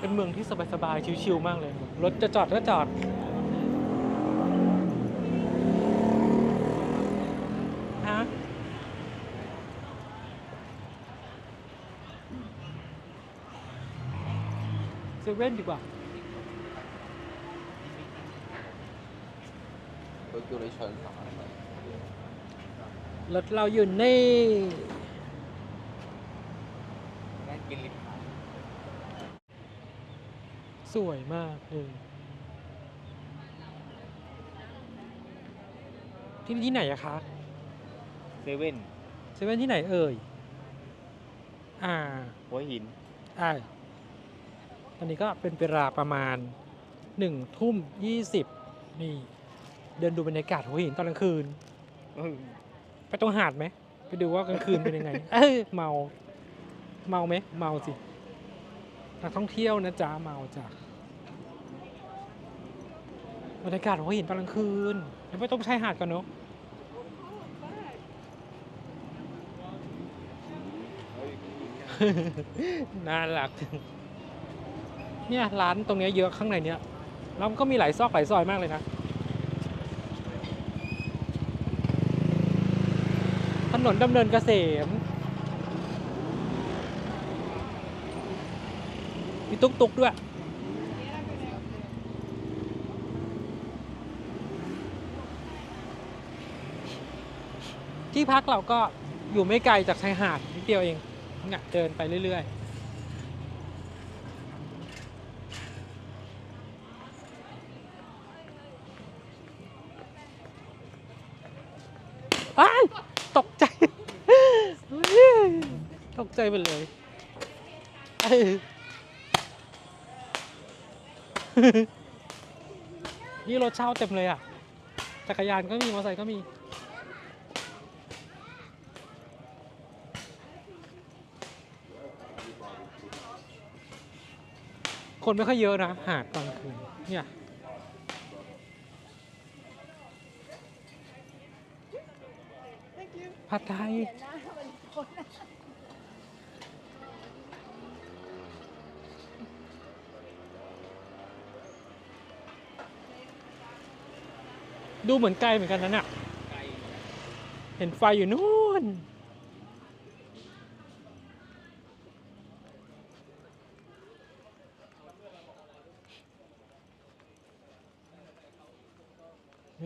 เป็นเมืองที่สบายๆ ชิวๆ มากเลย รถจะจอดก็จอด ฮะ เซเว่นดีกว่าเรถเราอยู่นี่นั่งกินลิฟต์ สวยมากเลยที่นี่ที่ไหนอะคะเซเว่นเซเว่นที่ไหนเอ่ย อ่า หัวหิน อ่า ตอนนี้ก็เป็นเวลาประมาณหนึ่งทุ่มยี่สิบนี่ เดินดูบรรยากาศหัวหินตอนกลางคืน ไปตรงหาดไหม ไปดูว่ากลางคืนเป็นยังไง เอ้ยเมา เมาไหม เมาสินักท่องเที่ยวนะจ๊ะเมาจ้ะ บรรยากาศหัวหินตอนกลางคืนเดี๋ยวไปตรงชายหาดก่อนเนาะน่ารักเนี่ยร้านตรงเนี้ยเยอะข้างในเนี้ยแล้วก็มีหลายซอกหลายซอยมากเลยนะถนนดำเนินเกษมมีตุ๊กตุ๊กด้วย ที่พักเราก็อยู่ไม่ไกลจากชายหาดนิดเดียวเองเนี่ยเดินไปเรื่อย ๆอ้ายตกใจ ตกใจไปเลยเอ้ยนี่รถเช่าเต็มเลยอะ จักรยานก็มี มอเตอร์ไซค์ก็มี คนไม่ค่อยเยอะนะ หาดตอนคืน เนี่ย ผัดไทย ดูเหมือนไกลเหมือนกันนะเนี่ยเห็นไฟอยู่นู่น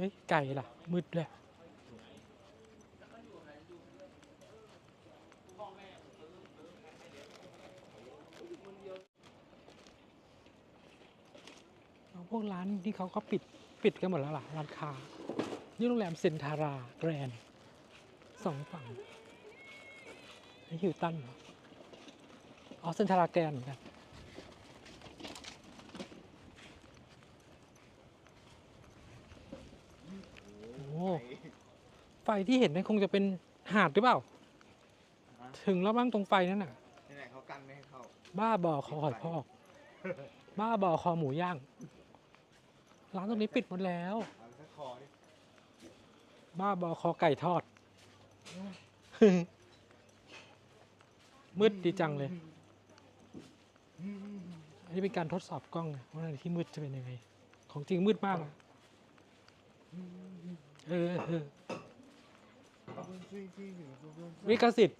ฮ้ย ไก่ล่ะ มืดเลยพวกร้านที่เขาก็ปิดปิดกันหมดแล้วล่ะ ร้านค้า นี่โรงแรมเซนทาราแกรนสองฝั่งนี่ฮิวตันเหรออ๋อเซนทาราแกรนเหมือนกัน โอ้โห ไฟที่เห็นนั่นคงจะเป็นหาดหรือเปล่าถึงแล้วบ้างตรงไฟนั่นน่ะ ที่ไหนเขากันไม่ให้เข้า บ้าบอคอหอยพอก บ้าบอคอหมูย่าง ร้านตรงนี้ปิดหมดแล้ว เอาสักคอดิบ้าบอคอไก่ทอด มืดดีจังเลย อันนี้เป็นการทดสอบกล้องไงว่าในที่มืดจะเป็นยังไง ของจริงมืดมากอะเออเออ วิกสิทธิ์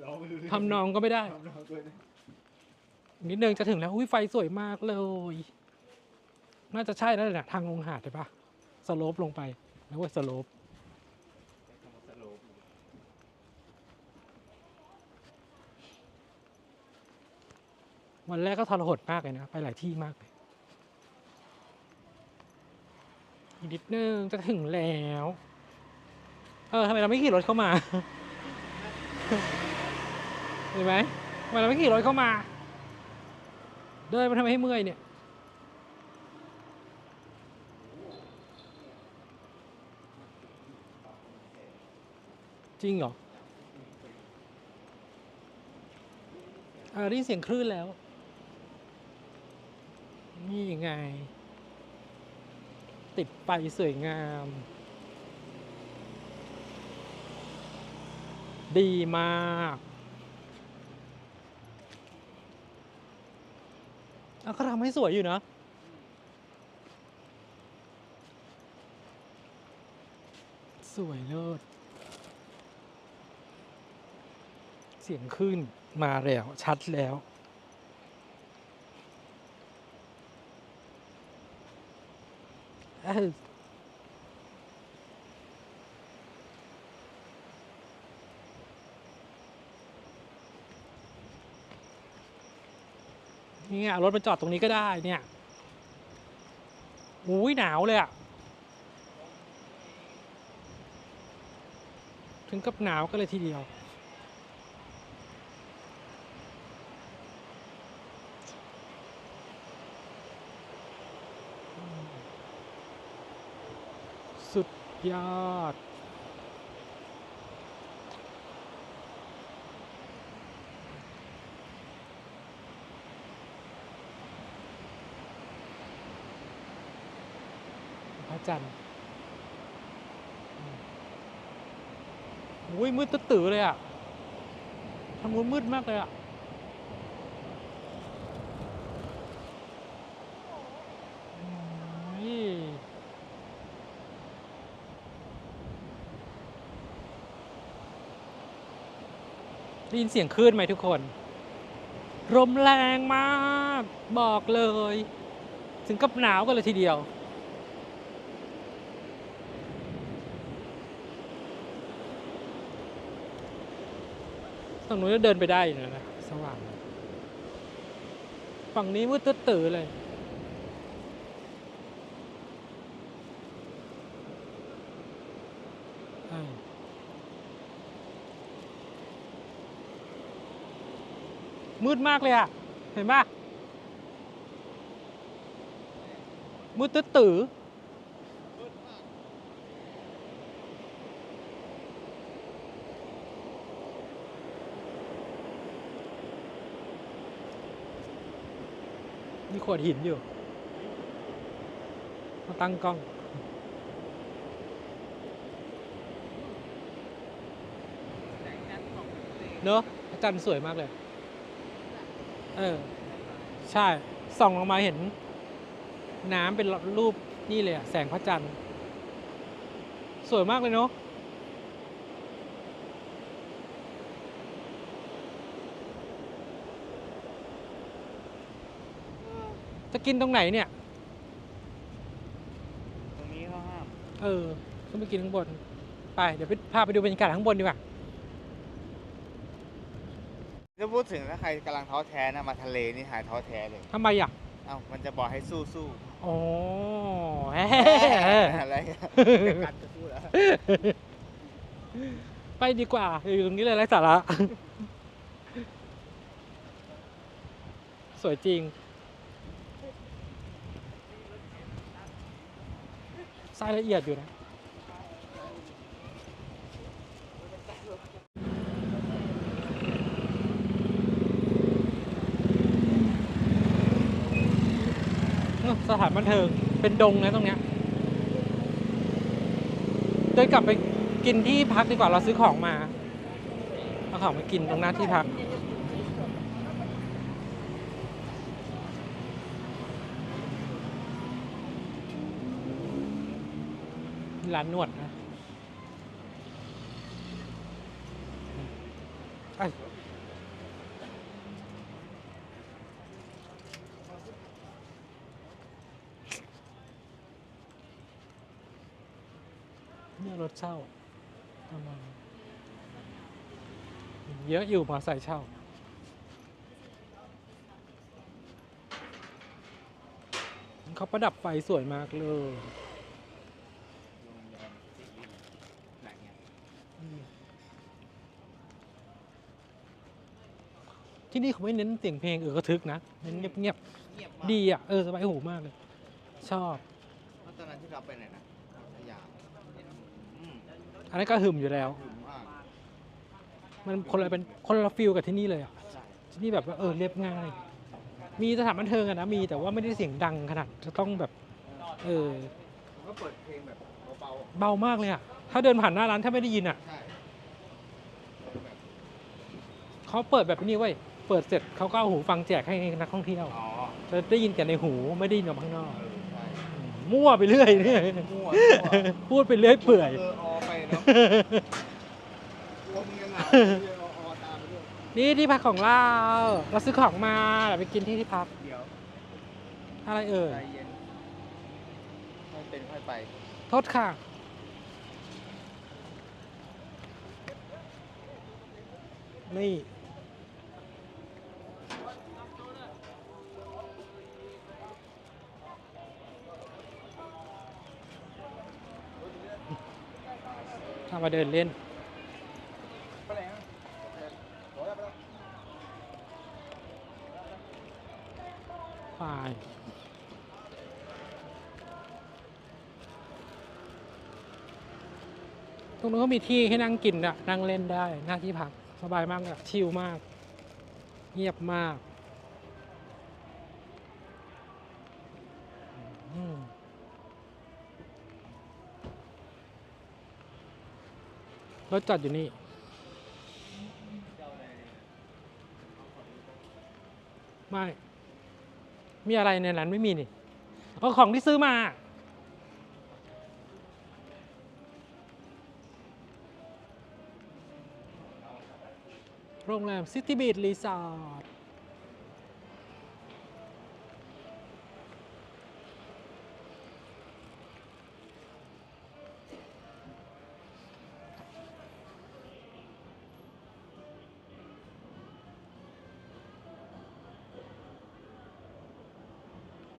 เราไม่รู้เรื่องทำนองก็ไม่ได้ ทำนองด้วยนะนิดนึงจะถึงแล้วอุ้ยไฟสวยมากเลย น่าจะใช่แล้วแหละทางลงหาดใช่ปะสโลปลงไปแล้วว่าสโลปทำสโลปวันแรกก็ทรหดมากเลยนะ ไปหลายที่มากเลยอีกนิดนึงจะถึงแล้ว เออทำไมเราไม่ขี่รถเข้ามา เห็นไหมทำไมเราไม่ขี่รถเข้ามา เดินมาทำไมให้เมื่อยเนี่ย จริงเหรอเออได้ยินเสียงคลื่นแล้ว นี่ไง ติดไฟสวยงาม ดีมากแล้วก็ทำให้สวยอยู่นะสวยเลิศเสียงขึ้นมาแล้ว ชัดแล้ว เอ้ย เอารถมาจอดตรงนี้ก็ได้เนี่ยอุ้ยหนาวเลยอะถึงกับหนาวก็เลยทีเดียว สุดยอด จันทร์อุ้ยมืดตื้อเลยอะทางนู้นมืดมากเลยอะได้ยินเสียงคลื่นไหมทุกคนลมแรงมาก บอกเลย ถึงกับหนาวกันเลยทีเดียว ฝั่งนู้นก็เดินไปได้อยู่นะนะสว่าง ฝั่งนี้มืดตื้อๆเลยใช่มืดมากเลยอะเห็นปะมืดตื้อตือ มีขวดหินอยู่มาตั้งกล้อง เนอะอาจารย์สวยมากเลย เออ ใช่ ส่องลงมาเห็น น้ำเป็นรูปนี่เลยอะแสงพระจันทร์ สวยมากเลยเนาะ จะกินตรงไหนเนี่ย ตรงนี้เขาห้าม เออต้องไปกินข้างบน ไปเดี๋ยวไปพาไปดูบรรยากาศข้างบนดีกว่า ถ้าพูดถึงถ้าใครกำลังท้อแท้นะมาทะเลนี่หายท้อแท้เลย ทำไมอะ เอ้ามันจะบอกให้สู้สู้อ๋อแหอะไรมจะกัดจะพูดแล้วไปดีกว่า อยู่ตรงนี้เลยไร้สาระ สวยจริง รายละเอียดอยู่นะสถานบันเทิงเป็นดงนะตรงเนี้ยเดินกลับไปกินที่พักดีกว่าเราซื้อของมาเอาของมากินตรงหน้าที่พัก ร้านนวดนะไอ้ยเนี่ยรถเช่าประมาณเยอะอยู่มาใส่เช่าเขาประดับไฟสวยมากเลย ไหนเนี่ย ที่นี่เขาไม่เน้นเสียงเพลงเออกระทึกนะเน้นเงียบเงียบมากๆดีอะเออสบายหูมากเลย ชอบเพราะตอนนั้นที่เราไปไหนนะพัทยาอืมอันนั้นก็หึมอยู่แล้วหึมมากมันคนละเป็นคนละฟิลกับที่นี่เลยอะใช่ที่นี่แบบว่าเออเรียบง่าย มีสถานบันเทิงอะนะมีแต่ว่าไม่ได้เสียงดังขนาดจะต้องแบบ เออ ผมก็เปิดเพลงแบบเบาเบามากเลยอะ ถ้าเดินผ่านหน้าร้านถ้าไม่ได้ยินอะ ๆใช่แบบเขาเปิดแบบนี้เว้ย เปิดเสร็จเขาก็เอาหูฟังแจกให้นักท่องเที่ยวอ๋อจะได้ยินแต่ในหูไม่ได้ยินออกข้างนอกเออใช่มั่วไปเรื่อยเนี่ยมั่วพูดไปเรื่อยเปื่อย เออออไปเนาะกลัวมึงยังเหงาเดี๋ยวออตามไปด้วยนี่ที่พักของเราเราซื้อของมาเดี๋ยวไปกินที่ที่พักเดี๋ยวอะไรเอ่ยใจเย็นค่อยเป็นค่อยไปโทษค่ะ นี่ามาเดินเล่น ไปตรงนู้นก็มีที่ให้นั่งกินอะนั่งเล่นได้ หน้าที่พัก สบายมากอะชิลมาก เงียบมากอืม รถจอดอยู่นี่ ไม่ มีอะไรในนั้นไม่มีนี่เอาของที่ซื้อมา โรงแรมซิตี้บี r รีสอร์ท